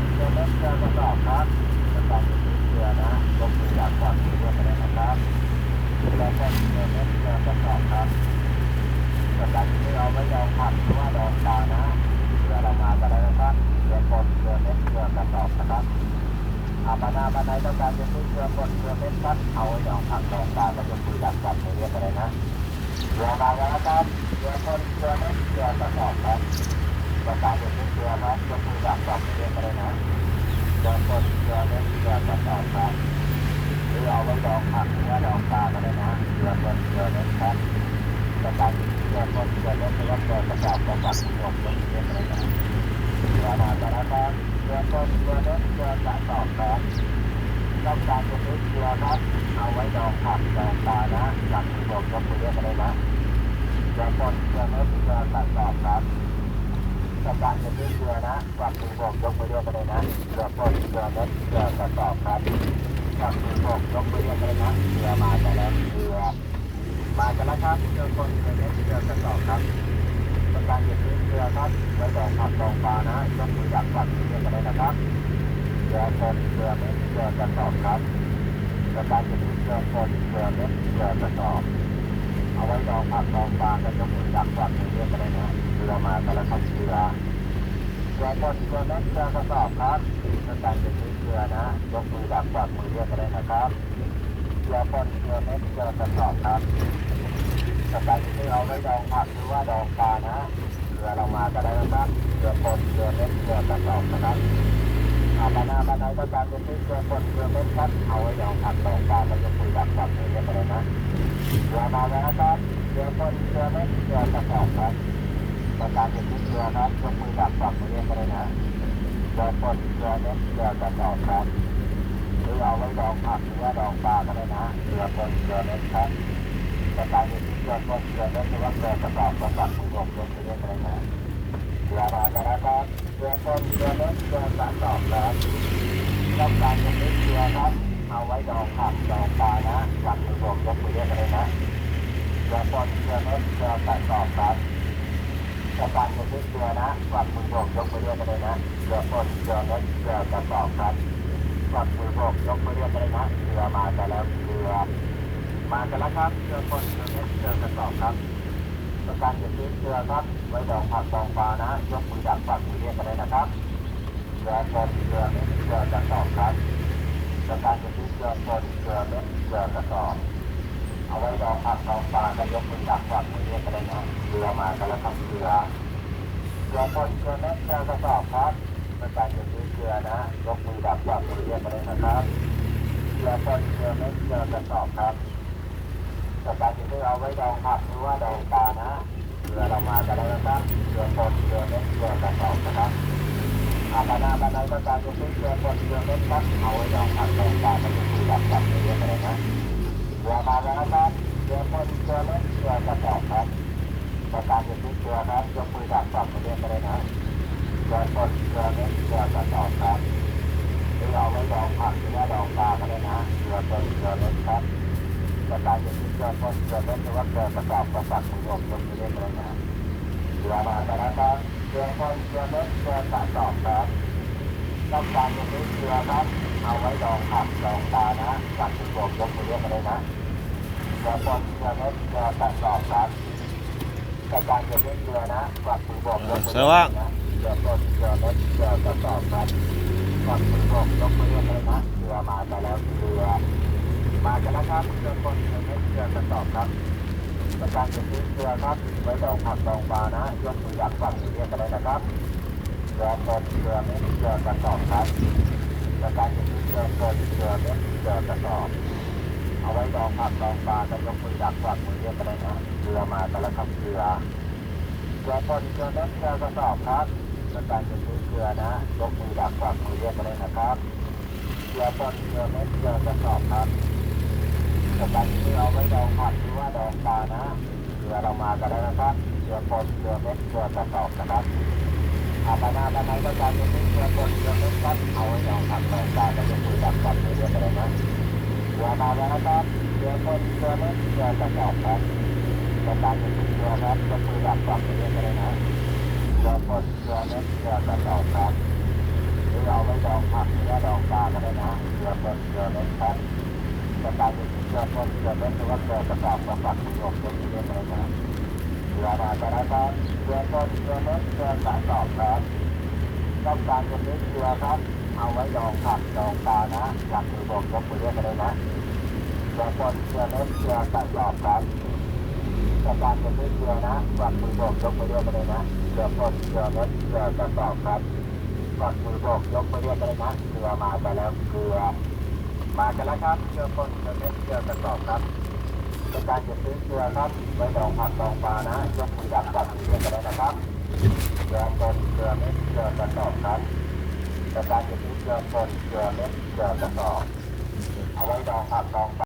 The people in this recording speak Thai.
นเรือเล็กเรือกระสอบครับประกันจะซื้อเรือนะยกมืออยากก่อนมือเรือไปเลยนะครับเรือคนเรือเล็กเรือกระสอบครับประกันจะเอาไว้ดองผักหรือว่าดองปลานะเรือเรามาก็ได้นะครับเรือคนเรือเล็กเรือกระสอบนะครับอาปนาปนาต้องการจะซื้อเรือคนเรือเล็กครับเอาไว้ดองผักดองปลาก็ยกมืออยากก่อนมือเรือไปเลยนะเรือมาแล้วนะครับเรือคนเรือเล็กเรือกระสอบครับ ประการจะซื้อเรือครับยกมือดักจับเรือไปเลยนะเรือคนเรือเล็กเรือกระสอบครับหรือเอาไว้ดองผักหรือดองปลาก็ได้นะเรือคนเรือเล็กครับประการเรือคนเรือเล็กหรือว่าเรือกระสอบประกับหมดยกมือเรือไปเลยนะเรือมาแล้วนครับเรือคนเรือเล็กเรือกระสอบครับต้องการจะซื้อเรือครับ เอาไว้ดองผักดองปลานะจับมือหมดยกมือเรือไปเลยนะเรือคนเรือเล็กเรือกระสอบครับ ต้องการจะซื้อเรือนะกวักมือโบกยกมือเรียกไปเลยนะเรือต้นเรือเล็กเรือกระสอบครับกวักมือโบกยกมือเรียกไปเลยนะเรือมาแต่แล้วเรือมากันแล้วครับเรือต้นเรือเล็กเรือกระสอบครับต้องการจะซื้อเรือครับไว้ดองผักดองปลานะยกมือดักกวักมือเรียกไปเลยนะครับเรือต้นเรือเล็กเรือกระสอบครับต้องการจะซื้อเรือต้นเรือเล็กเรือกระสอบเอาไว้ดองผักดองปลาก็ยกมือดักกวักมือเรียกไปเลยนะเรือ มากันแล้วครับเรือเรือคนเรือเล็กเรือกระสอบครับต้องการจะซื้อเรือนะยกมือดักกวักมือเรียกกันเลยนะครับเรือคนเรือเล็กเรือกระสอบครับต้องการจะซื้อเอาไว้ดองผักหรือว่าดองปลานะเรือเรามากันได้นะครับเรือคนเรือเล็กเรือกระสอบนะครับอาปานาปานาต้องการจะซื้อเรือคนเรือเล็กครับเอาไว้ดองผักดองปลาก็ยกมือดักกวักมือเรียกกันเลยนะเรือมาแล้วนะครับเรือคนเรือเล็กเรือกระสอบครับ ประการเป็นที่เรือครับยกมือดักฝักมือเรียกกันเลยนะเรือคนเรือเล็กเรือกระสอบครับหรือเอาไว้ดองผักหรือว่าดองปลาก็ได้นะเรือคนเรือเล็กครับประการเป็นที่เรือคนเรือเล็กหรือว่าเรือกระสอบกระสับมือรวมยกมือเรียกกันเลยนะเรือมากันแล้วครับเรือคนเรือเล็กเรือกระสอบครับต้องการเป็นที่เรือครับเอาไว้ดองผักดองปลานะจับมือรวมยกมือเรียกกันเลยนะเรือคนเรือเล็กเรือกระสอบครับ ประการจะซื้อเรือนะกวักมือโบกยกมือเรียกกันเลยนะเรือต้นเรือเล็กเรือกระสอบครับกวักมือโบกยกมือเรียกกันเลยนะเรือมากันแล้วเรือมากันแล้วครับเรือต้นเรือเล็กเรือกระสอบครับประการจะซื้อเรือครับไว้ดองผักดองปลานะยกมือดักกวักมือเรียกกันเลยนะครับเรือต้นเรือเล็กเรือกระสอบครับประการจะซื้อเรือต้นเรือเล็กเรือกระสอบเอาไว้ดองผักดองปลาก็ยกมือดักกวักมือเรียกกันเล รือมากันแล้วครับเรือเรือคนเรือเล็กเรือกระสอบครับประการจะซื้อเรือนะยกมือดับจับมือเรียกกันเลยนะครับเรือคนเรือเล็กเรือกระสอบครับประการจะซื้อเอาไว้ดองผักหรือว่าดองปลานะเรือเรามากันแล้วนะครับเรือคนเรือเล็กเรือกระสอบนะครับอาปานาปานาประการจะซื้อเรือคนเรือเล็กครับเอาไว้ดองผักดองปลาก็ยกมือดับจับมือเรียกกันเลยนะเรือมาแล้วนะครับเรือคนเรือเล็กเรือกระสอบครับ ประการจะซื้อเรือครับยกมือดักจับมือเรียกกันเลยนะเรือคนเรือเล็กเรือกระสอบครับหรือเอาไว้ดองผักหรือว่าดองปลาก็ได้นะเรือคนเรือเล็กครับประการจะซื้อเรือคนเรือเล็กหรือว่าเรือกระสอบกระสับมือรวมยกมือเรียกกันเลยนะเรือมาแต่ละครับเรือคนเรือเล็กเรือกระสอบครับต้องการจะซื้อเรือครับเอาไว้ดองผักดองปลานะจับมือรวมยกมือเรียกกันเลยนะเรือเรือเล็กเรือกระสอบครับแต่การจะเล่นเกวักมือโบกยนะเรือต้นเรือเล็กเรือกระสอบครับ เรียกเลยนะเรือมาแต่แล้วเรือมากันแล้วครับเรือต้นเรือกเรือกระสอบครับประการจะซื้อเรือครับไว้ดองผักดองปลานะยกมือดักกวักมือเรียกกันเลยนะครับเรือต้นเรือเล็กเรือกระสอบครับประการจะซื้อเรือต้นเรือเล็กเรือกระสอบ เอาไว้ดองผักดองปลาก็ยกมือดักกวักมือเรียกกันเลยนะเรือมาแต่ละครับเรือเรือคนเรือเล็กเรือกระสอบครับต้องการจะซื้อเรือนะยกมือดักกวักมือเรียกกันเลยนะครับเรือคนเรือเล็กเรือกระสอบครับต้องการะซื้อเอาไว้ดองผักหรือว่าดองปลานะเรือเรามากันแล้วนะครับเรือคนเรือเล็กเรือกระสอบนะครับอาปานาปานาต้องการจะซื้อเรือคนเรือเล็กครับเอาไว้ดองผักดองปลาก็ยกมือดักกวักมือเรียกกันเลยนะ รือมาแล้วนะครับเรือคนเรือเล็กเรือกระสอบครับประการจะเป็นเรือครับยกมือดับกลับไปเรื่อยๆเลยนะเรือคนเรือเล็กเรือกระสอบครับหรือเอาไว้ดองผักหรือดองปลาก็ได้นะเกลือป่นเกลือเม็ดครับจะกลายเป็นเกลือป่นเกลือเม็ดหรือว่าเกลือกระสอบกระปักคุณโยมตรงนี้ได้เลยนะเกลือมาแต่ละครับเกลือป่นเกลือเม็ดเกลือกระสอบครับต้องการจะเม็ดเกลือครับ เอาไว้ดองผักดองปลานะจากมือบอกยกมือเรียกกันเลยนะเกลือป่นเกลือเม็ดเกลือกระสอบครับต้องการจะเม็ดเกลือนะจากมือบอกยกมือเรียกกันเลยนะเกลือป่นเกลือเม็ดเกลือกระสอบครับก่อนมือโบกยกมือเรียกเลยนะเกลือมาไปแล้วเกลือมากันแล้วครับเกลือคนเกลือเม็ดเกลือกระสอบครับเป็นการจะซื้อเกลือครับไว้ดองผักดองปลานะยกมือดับก่อนมือเรียกกันเลยนะครับเกลือคนเกลือเม็ดเกลือกระสอบครับ การจะซื้อเกลือคนเกลือเม็ดเกลือกระสอบเอาไว้รองผักรอง